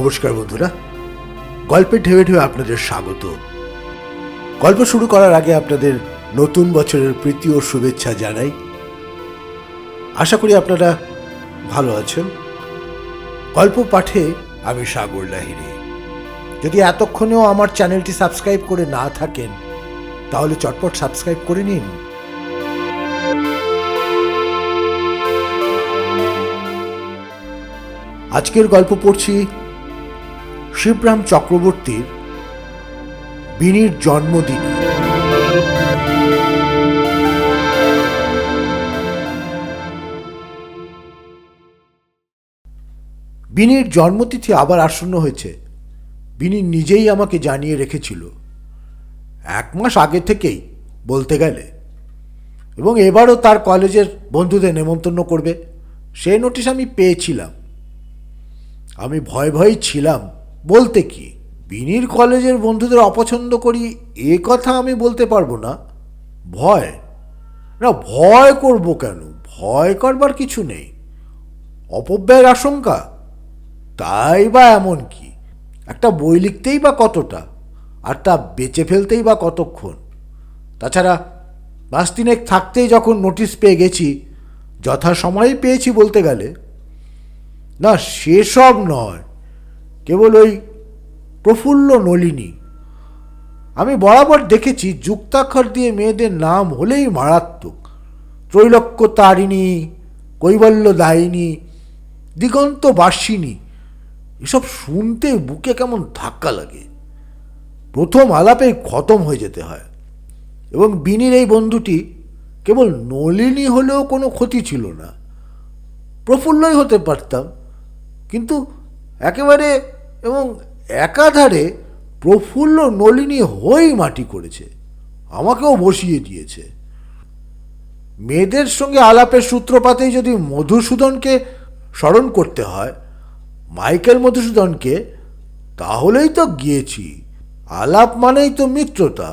নমস্কার বন্ধুরা। গল্পের ঢেবে ঢেবে আপনাদের স্বাগত। গল্প শুরু করার আগে আপনাদের নতুন বছরের প্রীতি ও শুভেচ্ছা জানাই। আশা করি আপনারা ভালো আছেন। গল্প পাঠে আমি সাগর লাহিরি যদি এতক্ষণেও আমার চ্যানেলটি সাবস্ক্রাইব করে না থাকেন, তাহলে চটপট সাবস্ক্রাইব করে নিন। আজকের গল্প পড়ছি শিবরাম চক্রবর্তীর বিনির জন্মদিনে। বিনির জন্মতিথি আবার আসন্ন হয়েছে। বিনি নিজেই আমাকে জানিয়ে রেখেছিল। এক মাস আগে থেকেই বলতে গেলে। এবং এবারও তার কলেজের বন্ধুদের নেমন্তন্ন করবে। সে নোটিশ আমি পেয়েছিলাম। আমি ভয় ভয় ছিলাম। বলতে কি? বিনির কলেজের বন্ধুদের অপছন্দ করি, এ কথা আমি বলতে পারব না। ভয়? না, ভয় করব কেন? ভয় করবার কিছু নেই। অপব্যয়ের আশঙ্কা? তাই বা এমন কি? একটা বই লিখতেই বা কতটা? আর তা বেচে ফেলতেই বা কতক্ষণ? তাছাড়া, মাস তিনেক থাকতেই যখন নোটিশ পেয়ে গেছি, যথাসময়ে পেয়েছি বলতে গেলে, না, সেসব নয়। কেবল ওই প্রফুল্ল নলিনী। আমি বরাবর দেখেছি যুক্তাক্ষর দিয়ে মেয়েদের নাম হলেই মারাত্মক। ত্রৈলক্য তারিণী, কৈবল্য দায়িনী, দিগন্ত বাসিনী এসব শুনতে বুকে কেমন ধাক্কা লাগে। প্রথম আলাপে খতম হয়ে যেতে হয় এবং বিনির এই বন্ধুটি কেবল নলিনী হলেও কোনো ক্ষতি ছিল না। প্রফুল্লই হতে পারতাম, কিন্তু একেবারে এবং একাধারে প্রফুল্ল নলিনী হয়েই মাটি করেছে, আমাকেও বসিয়ে দিয়েছে। মেয়েদের সঙ্গে আলাপের সূত্রপাতেই যদি মধুসূদনকে স্মরণ করতে হয়, মাইকেল মধুসূদনকে, তাহলেই তো গিয়েছি। আলাপ মানেই তো মিত্রতা।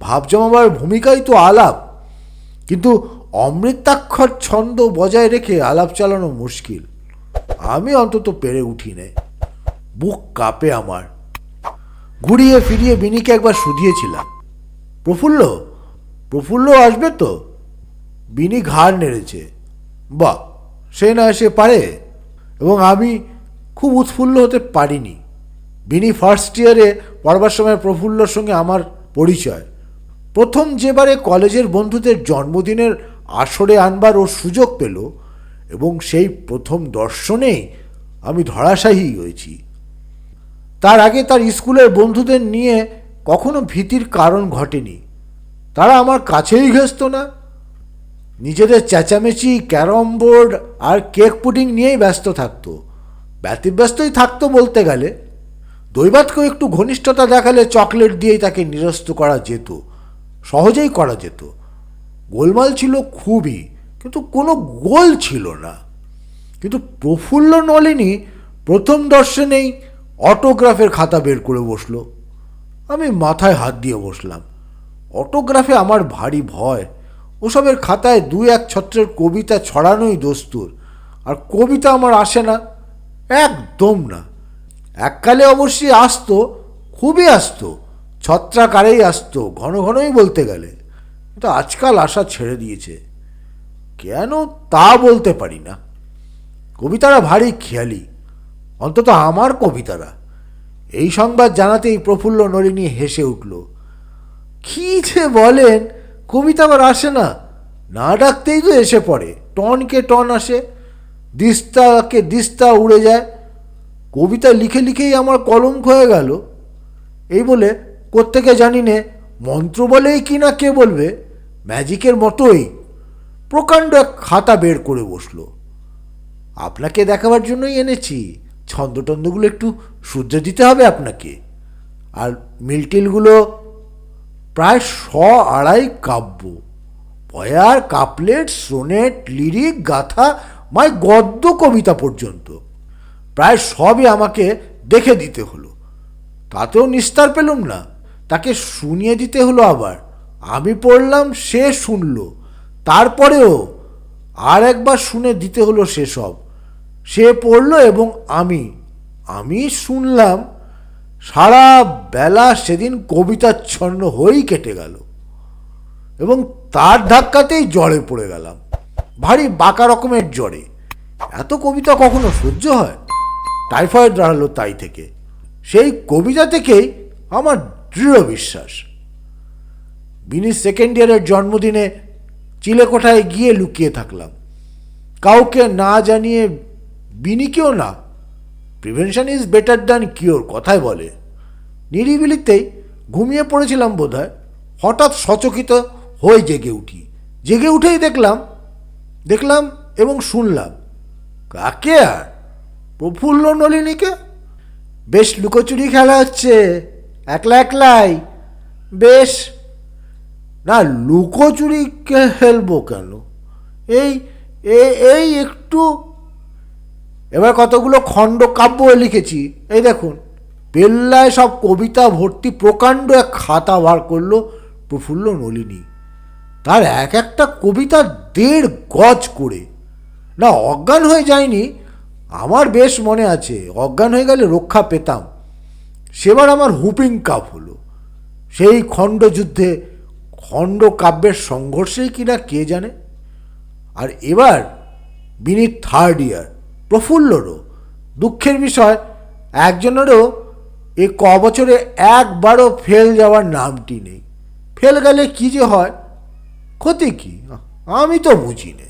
ভাব জমাবার ভূমিকাই তো আলাপ। কিন্তু অমৃতাক্ষর ছন্দ বজায় রেখে আলাপ চালানো মুশকিল। আমি অন্তত পেরে উঠি নে বুক কাঁপে আমার। ঘুরিয়ে ফিরিয়ে বিনিকে একবার শুধিয়েছিলাম। প্রফুল্ল প্রফুল্ল আসবে তো? বিনি ঘাড় নেড়েছে। বাহ, সে না এসে পারে? এবং আমি খুব উৎফুল্ল হতে পারিনি। বিনি ফার্স্ট ইয়ারে পড়বার সময় প্রফুল্লর সঙ্গে আমার পরিচয়। প্রথম যেবারে কলেজের বন্ধুদের জন্মদিনের আসরে আনবার ও সুযোগ পেল এবং সেই প্রথম দর্শনেই আমি ধরাশায়ী হয়েছি। তার আগে তার স্কুলের বন্ধুদের নিয়ে কখনো ভীতির কারণ ঘটেনি। তারা আমার কাছেই ঘেসত না। নিজেদের চেঁচামেচি, ক্যারম বোর্ড আর কেক পুডিং নিয়েই ব্যস্ত থাকতো। ব্যতিব্যস্তই থাকতো বলতে গেলে। দৈবাতকেও একটু ঘনিষ্ঠতা দেখালে চকলেট দিয়েই তাকে নিরস্ত করা যেত, সহজেই করা যেত। গোলমাল ছিল খুবই, কিন্তু কোনো গোল ছিল না। কিন্তু প্রফুল্ল নলিনী প্রথম দর্শনেই অটোগ্রাফের খাতা বের করে বসল। আমি মাথায় হাত দিয়ে বসলাম। অটোগ্রাফে আমার ভারী ভয়। ওসবের খাতায় দু এক ছত্রের কবিতা ছড়ানোই দস্তুর। আর কবিতা আমার আসে না। একদম না। এককালে অবশ্যই আসতো, খুবই আসতো। ছত্রাকারেই আসতো, ঘন ঘনই বলতে গেলে। কিন্তু আজকাল আশা ছেড়ে দিয়েছে। কেন তা বলতে পারি না। কবিতারা ভারী খেয়ালি। অন্তত আমার কবিতারা। এই সংবাদ জানাতেই প্রফুল্ল নলিনী হেসে উঠল, কী যে বলেন, কবিতা আবার আসে না। না ডাকতেই তো এসে পড়ে। টনকে টন আসে, দিস্তাকে দিস্তা উড়ে যায়। কবিতা লিখে লিখেই আমার কলঙ্ক হয়ে গেল। এই বলে কোত্থেকে জানি নে, মন্ত্র বলেই কি না কে বলবে? ম্যাজিকের মতোই। প্রকাণ্ড এক খাতা বের করে বসল। আপনাকে দেখাবার জন্যই এনেছি। ছন্দটন্দগুলো একটু শুদ্ধ দিতে হবে আপনাকে। আর মিলটিলগুলো প্রায় শ আড়াই কাব্য। পয়ার কাপলেট, সোনেট, লিরিক, গাথা, মাই গদ্য কবিতা পর্যন্ত। প্রায় সবই আমাকে দেখে দিতে হলো। তাতেও নিস্তার পেলুম না। তাকে শুনিয়ে দিতে হলো আবার। আমি পড়লাম, সে শুনল। তারপরেও আর একবার শুনে দিতে হলো সেসব। সে পড়ল এবং আমি আমি শুনলাম সারা বেলা সেদিন কবিতাচ্ছন্ন হয়েই কেটে গেল এবং তার ধাক্কাতেই জ্বরে পড়ে গেলাম। ভারী বাঁকা রকমের জ্বরে। এত কবিতা কখনো সহ্য হয়? টাইফয়েড দাঁড়াল তাই থেকে। সেই কবিতা থেকেই আমার দৃঢ় বিশ্বাস। বিনি সেকেন্ড ইয়ারের জন্মদিনে চিলেকোঠায় গিয়ে লুকিয়ে থাকলাম। কাউকে না জানিয়ে বিনিকেও না। Prevention is better than cure কথায় বলে। নিরিবিলিতেই ঘুমিয়ে পড়েছিলাম বোধহয়। হঠাৎ সচকিত হয়ে জেগে উঠি। জেগে উঠেই দেখলাম দেখলাম এবং শুনলাম, কাকে আর? প্রফুল্ল নলিনীকে? বেশ লুকোচুরি খেলা হচ্ছে, একলা একলাই, বেশ। না, লুকোচুরি খেলব কেন? এই এই একটু এবার কতগুলো খণ্ড কাব্য লিখেছি। এই দেখুন পেল্লায় সব কবিতা ভর্তি প্রকাণ্ড এক খাতা বার করল প্রফুল্ল নলিনী। তার এক একটা কবিতা দেড় গজ করে। না, অজ্ঞান হয়ে যায়নি, আমার বেশ মনে আছে, অজ্ঞান হয়ে গেলে রক্ষা পেতাম। সেবার আমার হুপিং কাপ হলো। সেই খণ্ডযুদ্ধে খণ্ড কাব্যের সংঘর্ষেই কিনা কে জানে? আর এবার বিনি থার্ড ইয়ার প্রফুল্লরও। দুঃখের বিষয়, একজনেরও এ ক বছরে একবারও ফেল যাওয়ার নামটি নেই। ফেল গেলে কী যে হয়? ক্ষতি কি? আমি তো বুঝি নে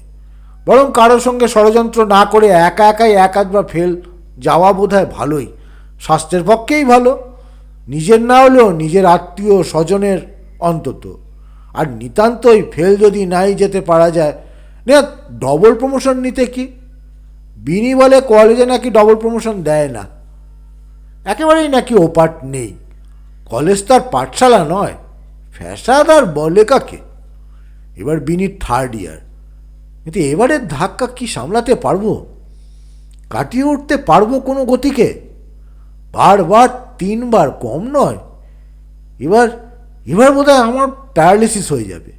বরং কারোর সঙ্গে ষড়যন্ত্র না করে একা একাই এক আধবার ফেল যাওয়া বোধ ভালোই। স্বাস্থ্যের পক্ষেই ভালো। নিজের না হলেও নিজের আত্মীয় স্বজনের অন্তত। আর নিতান্তই ফেল যদি নাই যেতে পারা যায় না ডবল প্রমোশন নিতে কি? বিনি বলে কলেজে নাকি ডবল প্রমোশন দেয় না। একেবারেই নাকি ওপাট নেই। কলেজ তার পাঠশালা নয়, ফ্যাসাদ আর বলে কাকে? এবার বিনি থার্ড ইয়ার কিন্তু এবারের ধাক্কা কি সামলাতে পারব? কাটিয়ে উঠতে পারব কোনো গতিকে? বারবার তিনবার কম নয়। এবার এবার বোধহয় আমার প্যারালিসিস হয়ে যাবে।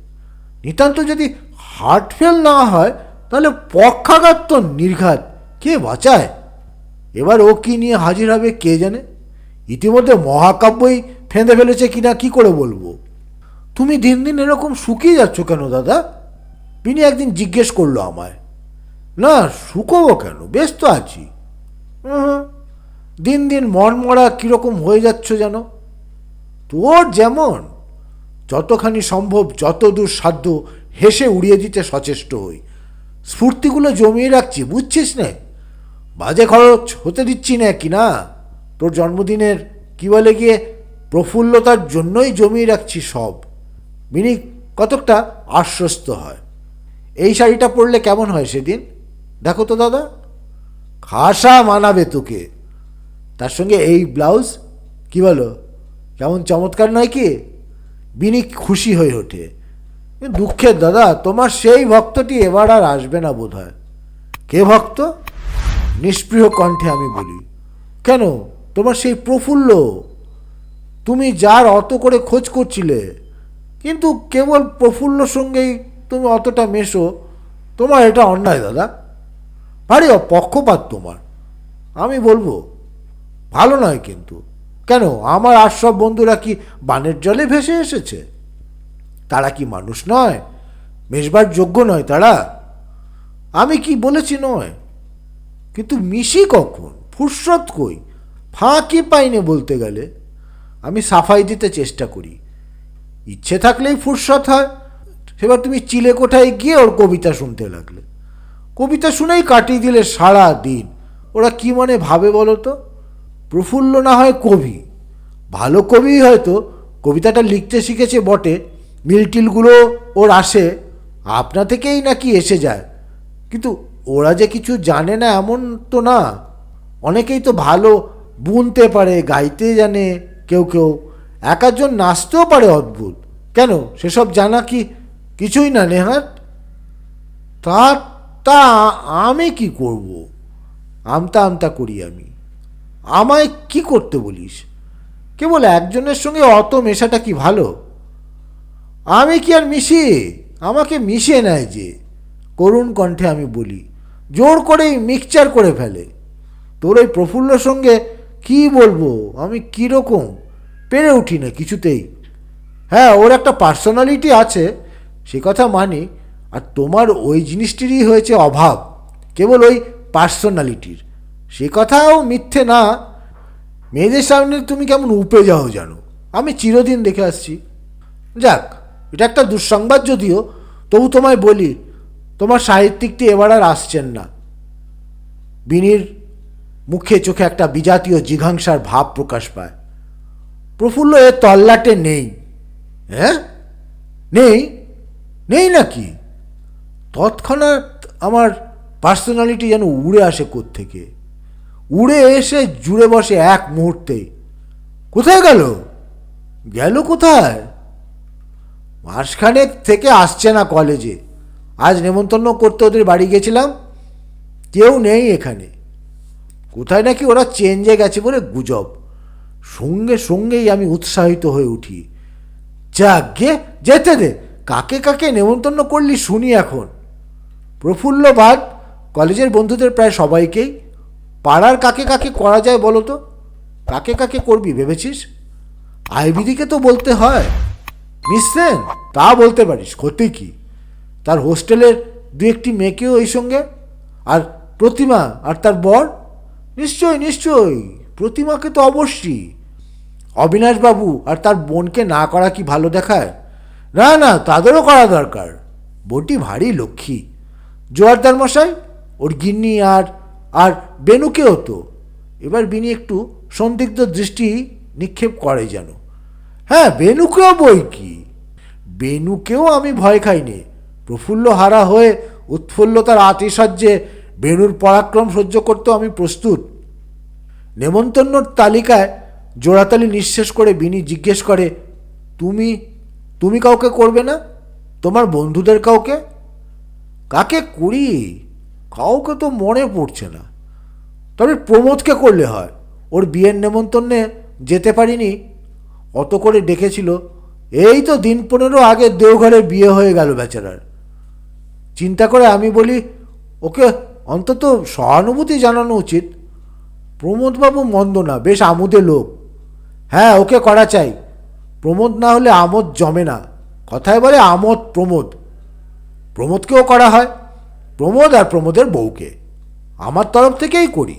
নিতান্ত যদি হার্ট ফেল না হয়, তাহলে পক্ষাঘাত তো নির্ঘাত। কে বাঁচায়? এবার ও কি নিয়ে হাজির হবে, কে জানে? ইতিমধ্যে মহাকাব্যই ফেঁদে ফেলেছে কিনা কি করে বলব? তুমি দিন দিন এরকম শুকিয়ে যাচ্ছ কেন দাদা? বিনি একদিন জিজ্ঞেস করল আমায়। না, শুকোবো কেন? বেশ তো আছি। দিন দিন মনমরা কীরকম হয়ে যাচ্ছ যেন? তোর যেমন। যতখানি সম্ভব যত দূর সাধ্য হেসে উড়িয়ে দিতে সচেষ্ট হই। স্ফূর্তিগুলো জমিয়ে রাখছি, বুঝছিস না? বাজে খরচ হতে দিচ্ছি না কি না? তোর জন্মদিনের কি বলে গিয়ে প্রফুল্লতার জন্যই জমিয়ে রাখছি সব। মিনি, কতকটা আশ্বস্ত হয়। এই শাড়িটা পরলে কেমন হয় সেদিন? দেখো তো দাদা। খাসা মানাবে তোকে। তার সঙ্গে এই ব্লাউজ, কি বলো? কেমন চমৎকার নয় কি? বিনি খুশি হয়ে ওঠে। দুঃখের দাদা, তোমার সেই ভক্তটি এবার আর আসবে না বোধ হয় কে ভক্ত? নিষ্প্রিয় কণ্ঠে আমি বলি, কেন? তোমার সেই প্রফুল্ল। তুমি যার অত করে খোঁজ করছিলে, কিন্তু কেবল প্রফুল্ল সঙ্গেই তুমি অতটা মেশো, তোমার এটা অন্যায় দাদা। ভারী পক্ষপাত তোমার। আমি বলব, ভালো নয় কিন্তু। কেন? আমার আর সব বন্ধুরা কি বানের জলে ভেসে এসেছে? তারা কি মানুষ নয়? মেশবার যোগ্য নয় তারা? আমি কি বলেছি নয়? কিন্তু মিশি কখন? ফুরসত কই? ফাঁকি পাইনে বলতে গেলে আমি সাফাই দিতে চেষ্টা করি। ইচ্ছে থাকলেই ফুরসত হয়। সেবার তুমি চিলে কোঠায় গিয়ে ওর কবিতা শুনতে লাগলে। কবিতা শুনেই কাটিয়ে দিলে সারা দিন। ওরা কি মনে ভাবে বলো তো? প্রফুল্ল না হয় কবি। ভালো কবি হয়তো কবিতাটা লিখতে শিখেছে বটে। মিলটিলগুলো ওর আসে। আপনা থেকেই নাকি এসে যায়। কিন্তু ওরা যে কিছু জানে না এমন তো না। অনেকেই তো ভালো বুনতে পারে, গাইতে জানে কেউ কেউ। এক একজন নাচতেও পারে অদ্ভুত। কেন? সেসব জানা কি কিছুই না, নেহাত? তা তা আমি কি করব? আমতা আমতা করি আমি। আমায় কি করতে বলিস? কেবল একজনের সঙ্গে অত মেশাটা কি ভালো? আমি কি আর মিশি? আমাকে মিশিয়ে নেয় যে। করুণ কণ্ঠে আমি বলি জোর করেই মিক্সচার করে ফেলে। তোর ওই প্রফুল্লর সঙ্গে কি বলব? আমি কীরকম? পেরে উঠি না কিছুতেই। হ্যাঁ ওর একটা পার্সোনালিটি আছে, সে কথা মানি, আর তোমার ওই জিনিসটিরই হয়েছে অভাব। কেবল ওই পার্সোনালিটির সে কথাও মিথ্যে না। মেয়েদের সামনে তুমি কেমন উপে যাও জানো? আমি চিরদিন দেখে আসছি। যাক, এটা একটা দুঃসংবাদ যদিও, তবু তোমায় বলি তোমার সাহিত্যিকটি এবার আর আসছেন না। বিনির মুখে চোখে একটা বিজাতীয় জিঘাংসার ভাব প্রকাশ পায়। প্রফুল্ল এ তল্লাটে নেই। হ্যাঁ? নেই? নেই নাকি? তৎক্ষণাৎ আমার পার্সোনালিটি যেন উড়ে আসে থেকে উড়ে এসে জুড়ে বসে এক মুহূর্তে, কোথায় গেল? গেল কোথায়? মাসখানেক থেকে আসছে না কলেজে। আজ নেমন্তন্ন করতে ওদের বাড়ি গেছিলাম। কেউ নেই এখানে। কোথায় নাকি ওরা চেঞ্জে গেছে বলে গুজব। সঙ্গে সঙ্গেই আমি উৎসাহিত হয়ে উঠি। যাক গে যেতে দে। কাকে কাকে নেমন্তন্ন করলি শুনি এখন। প্রফুল্ল বাদ কলেজের বন্ধুদের প্রায় সবাইকেই। পাড়ার কাকে কাকে করা যায় বলো তো? কাকে কাকে করবি ভেবেছিস? আইবিদিকে তো বলতে হয়। মিস তা বলতে পারিস, ক্ষতি কি? তার হোস্টেলের দু একটি মেয়েকেও এই সঙ্গে, আর প্রতিমা আর তার বর? নিশ্চয় নিশ্চয়ই প্রতিমাকে তো অবশ্যই। অবিনাশবাবু আর তার বোনকে না করা কি ভালো দেখায়? না না, তাদেরও করা দরকার। বোনটি ভারী লক্ষ্মী। জোয়ারদার মশাই, ওর গিন্নি আর আর বেনুকেও তো। এবার বিনি একটু সন্দিগ্ধ দৃষ্টি নিক্ষেপ করে যেন। হ্যাঁ বেনুকেও বই কি? বেনুকেও আমি ভয় খাইনি। প্রফুল্ল হারা হয়ে উৎফুল্লতার আতিশয্যে বেনুর পরাক্রম সহ্য করতেও আমি প্রস্তুত। নেমন্তন্নর তালিকায় জোড়াতালি নিঃশেষ করে বিনি জিজ্ঞেস করে, তুমি তুমি কাউকে করবে না? তোমার বন্ধুদের কাউকে? কাকে করি? কাউকে তো মনে পড়ছে না। তবে প্রমোদকে করলে হয়। ওর বিয়ের নেমন্তন্নে যেতে পারিনি। অত করে ডেকেছিল, এই তো দিন পনেরো আগে দেওঘরে বিয়ে হয়ে গেল বেচারার চিন্তা করে আমি বলি, ওকে, অন্তত সহানুভূতি জানানো উচিত। প্রমোদবাবু মন্দ না, বেশ আমোদে লোক। হ্যাঁ ওকে করা চাই। প্রমোদ না হলে আমোদ জমে না। কথায় বলে আমোদ প্রমোদ। প্রমোদকেও করা হয়, প্রমোদ আর প্রমোদের বউকে। আমার তরফ থেকেই করি।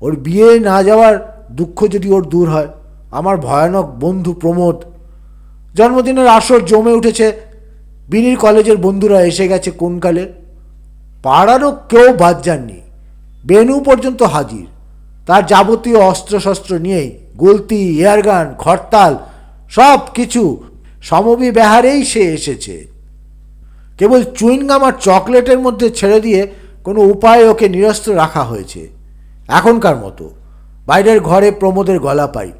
ওর বিয়ে না যাওয়ার দুঃখ যদি ওর দূর হয়, আমার ভয়ানক বন্ধু প্রমোদ। জন্মদিনের আসর জমে উঠেছে বিনির কলেজের বন্ধুরা এসে গেছে কোনকালে? পাড়ারও কেউ বাদ যাননি। বেনু পর্যন্ত হাজির। তার যাবতীয় অস্ত্রশস্ত্র নিয়েই গলতি, এয়ারগান খরতাল সব কিছু সমবি বেহারেই সে এসেছে। কেবল চুইনগাম আর চকলেটের মধ্যে ছেড়ে দিয়ে কোনো উপায়ে ওকে নিরস্ত্র রাখা হয়েছে। এখনকার মতো। বাইরের ঘরে প্রমোদের গলা পাই।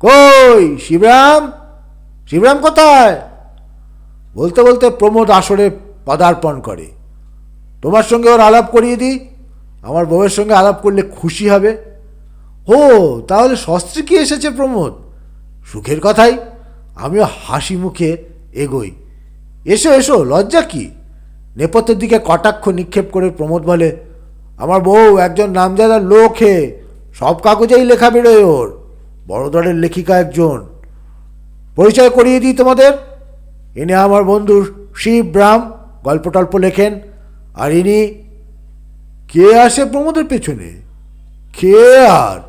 কই, শিবরাম? শিবরাম কোথায়? বলতে বলতে প্রমোদ আসরে পদার্পণ করে। তোমার সঙ্গে ওর আলাপ করিয়ে দিই? আমার বউয়ের সঙ্গে আলাপ করলে খুশি হবে? ও তাহলে শস্ত্রী কি এসেছে প্রমোদ? সুখের কথাই, আমিও হাসি মুখে এগোই। এসো এসো, লজ্জা কি? নেপথ্যের দিকে কটাক্ষ নিক্ষেপ করে প্রমোদ বলে, আমার বউ একজন নামজাদার লোক হে, সব কাগজেই লেখা বেরোয় ওর। বড়দরের লেখিকা একজন। পরিচয় করিয়ে দিই তোমাদের? ইনি আমার বন্ধু শিব রাম গল্প টল্প লেখেন। আর ইনি কে আসে প্রমোদের পেছনে? কে আর?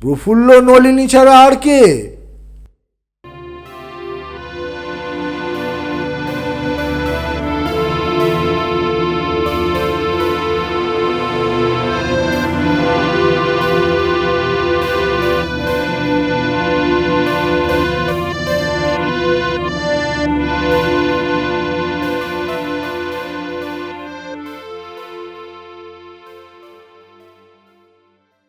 প্রফুল্ল নলিনী ছাড়া আর কে?